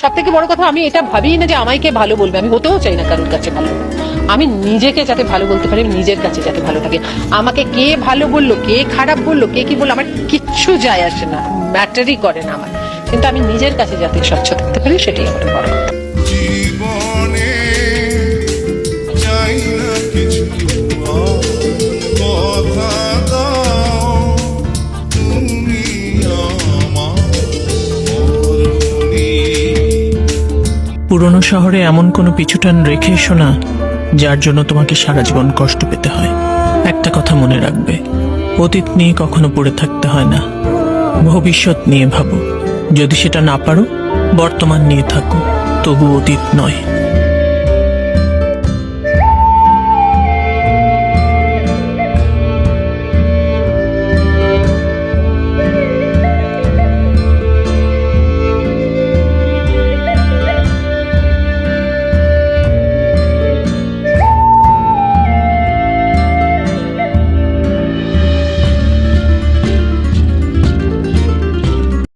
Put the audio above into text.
সব থেকে বড় কথা, আমি এটা ভাবি না যে আমায় কে ভালো বলবে। আমি হতেও চাই না কারোর কাছে ভালো। আমি নিজেকে যাতে ভালো বলতে পারি নিজের কাছে যাতে ভালো থাকে। আমাকে কে ভালো বলল, কে খারাপ বলল, কে কি বলল, আমার কিচ্ছু যায় আসে না, ম্যাটারই করে না আমার। কিন্তু আমি নিজের কাছে যাতে স্বচ্ছ থাকতে পারি, সেটাই আমার বড় কথা। পুরনো শহরে এমন কোনো পিছুটান রেখে এসো না, যার জন্য তোমাকে সারা জীবন কষ্ট পেতে হয়। একটা কথা মনে রাখবে, অতীত নিয়ে কখনো পড়ে থাকতে হয় না। ভবিষ্যৎ নিয়ে ভাবো। যদি সেটা না পারো, বর্তমান নিয়ে থাকো, তবু অতীত নয়।